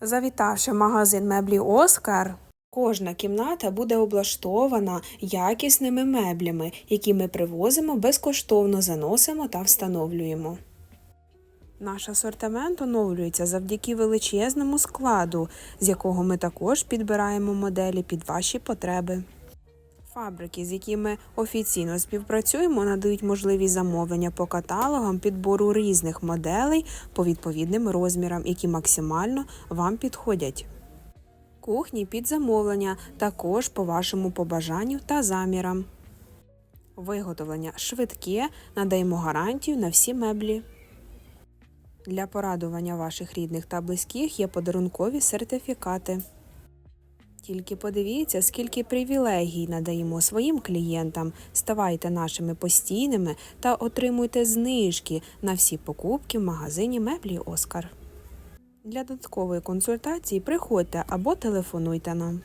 Завітавши в магазин меблі Оскар, кожна кімната буде облаштована якісними меблями, які ми привозимо безкоштовно заносимо та встановлюємо. Наш асортимент оновлюється завдяки величезному складу, з якого ми також підбираємо моделі під ваші потреби. Фабрики, з якими офіційно співпрацюємо, надають можливість замовлення по каталогам підбору різних моделей по відповідним розмірам, які максимально вам підходять. Кухні під замовлення також по вашому побажанню та замірам. Виготовлення швидке, надаємо гарантію на всі меблі. Для порадування ваших рідних та близьких є подарункові сертифікати. Тільки подивіться, скільки привілегій надаємо своїм клієнтам. Ставайте нашими постійними та отримуйте знижки на всі покупки в магазині меблі Оскар. Для додаткової консультації приходьте або телефонуйте нам.